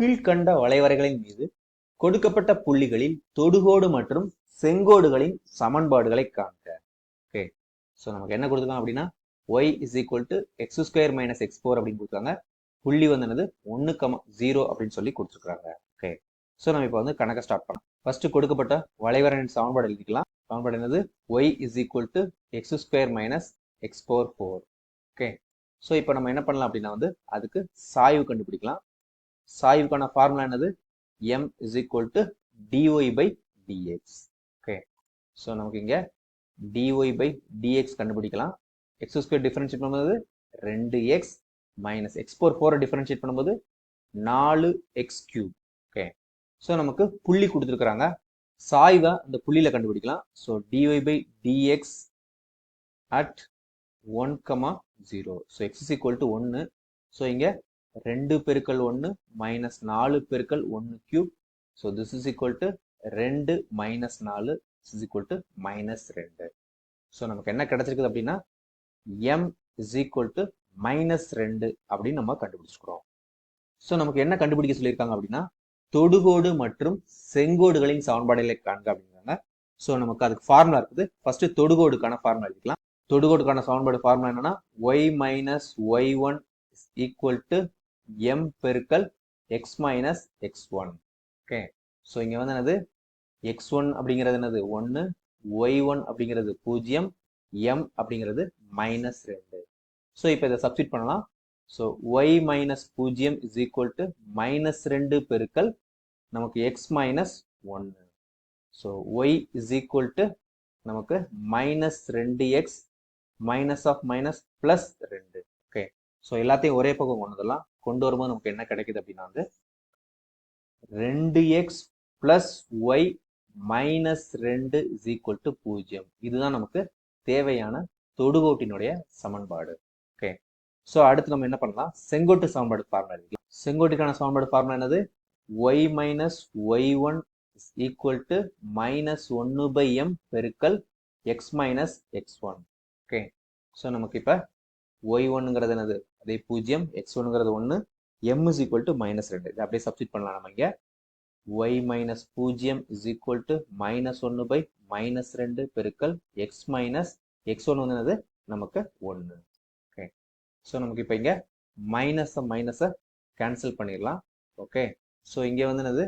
கீழ்கண்ட வளைவரைகளின் மீது கொடுக்கப்பட்ட புள்ளிகளில் தொடுகோடு மற்றும் செங்கோடுகளின் சமன்பாடுகளை காண்க. ஓகே ஸோ நமக்கு என்ன கொடுத்துருக்காங்க அப்படின்னா y is equal to x square minus x four அப்படின்னு கொடுத்துருக்காங்க. புள்ளி வந்து என்னது? ஒன்று கம ஜீரோ அப்படின்னு சொல்லி கொடுத்துருக்காங்க ஓகே ஸோ நம்ம இப்போ வந்து கணக்கை ஸ்டார்ட் பண்ணலாம். ஃபர்ஸ்ட் கொடுக்கப்பட்ட வளைவரையின் சமன்பாடு எழுதிக்கலாம். சமன்பாடு என்னது? Y is equal to x square minus x four four okay so இப்போ நம்ம என்ன பண்ணலாம் அப்படின்னா வந்து அதுக்கு சாய்வு கண்டுபிடிக்கலாம். சாய்வுக்கான ஃபார்முலா என்னது? M is equal to d y by d x okay so நமக்கு இங்கே d y by d x கண்டுபிடிக்கலாம். எக்ஸ் ஸ்கொயர் டிஃபரன்ஷியேட் பண்ணும்போது ரெண்டு எக்ஸ் மைனஸ் எக்ஸ் ஃபோர் ஃபோரை டிஃபரன்ஷியேட் பண்ணும்போது நாலு எக்ஸ் கியூப் ஓகே ஸோ நமக்கு புள்ளி கொடுத்துருக்குறாங்க. சாய்வை அந்த புள்ளியில் கண்டுபிடிக்கலாம். So d y by d x at one comma zero so x is equal to ஒன்று ஸோ இங்கே ரெண்டு பெருக்கள் ஒன்று மைனஸ் நாலு பெருக்கள் ஒன்று cube so this is equal to ரெண்டு மைனஸ் நாலு இஸ் ஈக்குவல் டு மைனஸ் ரெண்டு. ஸோ நமக்கு என்ன கிடைச்சிருக்குது அப்படின்னா m is equal to minus ரெண்டு அப்படின்னு நம்ம கண்டுபிடிச்சிக்கிறோம் ஸோ நமக்கு என்ன கண்டுபிடிக்க சொல்லியிருக்காங்க அப்படின்னா தொடுகோடு மற்றும் செங்கோடுகளின் சமன்பாடுகளை காண்க அப்படிங்கிறாங்க. ஸோ நமக்கு அதுக்கு ஃபார்முலா இருக்குது. ஃபர்ஸ்ட் தொடுகோடுக்கான ஃபார்முலா எழுதிக்கலாம். தொடுகோடுக்கான சமன்பாடு ஃபார்முலா என்னன்னா y minus y one equal to m பெருக்கல் x minus x one okay so இங்கே வந்து என்னது? எக்ஸ் ஒன் அப்படிங்கிறது என்னது? ஒன்று ஒய் ஒன் அப்படிங்கிறது பூஜ்ஜியம். எம் அப்படிங்கிறது மைனஸ் ரெண்டு. ஸோ இப்போ இதை சப்ஸ்டிட் பண்ணலாம். ஸோ ஒய் மைனஸ் பூஜ்ஜியம் இஸ் ஈக்குவல் டு மைனஸ் ரெண்டு பெருக்கல் நமக்கு எக்ஸ் மைனஸ் ஒன்று so y is equal to நமக்கு மைனஸ் ரெண்டு x minus of minus plus ரெண்டு. ஓகே ஸோ எல்லாத்தையும் ஒரே பக்கம் கொண்டதெல்லாம் கொண்டு வரும்போது நமக்கு என்ன கிடைக்குது அப்படின்னா வந்து ரெண்டு எக்ஸ் ப்ளஸ் ஒய் மைனஸ் ரெண்டு இஸ் ஈக்குவல் டு பூஜ்ஜியம். இதுதான் நமக்கு தேவையான தொடுகோட்டினுடைய சமன்பாடு. ஓகே ஸோ அடுத்து நம்ம என்ன பண்ணலாம்? செங்கோட்டு சமன்பாடு ஃபார்முலா எழுதிக்கலாம் செங்கோட்டுக்கான சமன்பாடு ஃபார்முலா என்னது? Y minus y one equal to minus ஒன்று பை எம் பெருக்கல் x minus x one okay so நமக்கு இப்போ ஒய் ஒன்னுங்கிறது என்னது அதே பூஜ்ஜியம் எக்ஸ் ஒன்னுங்கிறது ஒன்று m is equal to minus ரெண்டு. இதை அப்படியே சப்ஸ்டிட் பண்ணலாம் நம்ம இங்கே. ஒய் மைனஸ் பூஜ்ஜியம் இஸ் ஈக்குவல் டு மைனஸ் ஒன்று பை மைனஸ் ரெண்டு பெருக்கல் எக்ஸ் மைனஸ் எக்ஸ் ஒன்று வந்து என்னது நமக்கு ஒன்று ஓகே ஸோ நமக்கு இப்போ இங்கே மைனஸை மைனஸை கேன்சல் பண்ணிடலாம். ஓகே ஸோ இங்கே வந்து என்னது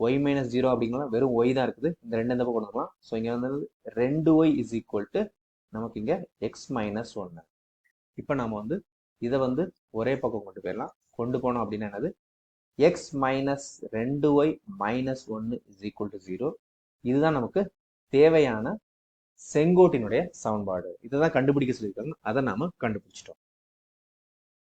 ஒய் மைனஸ் ஜீரோ அப்படிங்களா வெறும் ஒய் தான் இருக்குது. இந்த ரெண்டு எந்த பக்கம் கொண்டு வரலாம். ஸோ இங்கே வந்து ரெண்டு ஒய் இஸ் ஈக்குவல் டு நமக்கு இங்கே எக்ஸ் மைனஸ் ஒன்று இப்போ நம்ம வந்து இதை வந்து ஒரே பக்கம் கொண்டு போயிடலாம். கொண்டு போனோம் அப்படின்னா என்னது? எக்ஸ் மைனஸ் ரெண்டு ஒய் மைனஸ் ஒன்று இஸ் ஈக்குவல் டு ஜீரோ இதுதான் நமக்கு தேவையான செங்கோட்டினுடைய சமன்பாடு. இதை தான் கண்டுபிடிக்க சொல்லியிருக்காங்க. அதை நாம் கண்டுபிடிச்சிட்டோம்.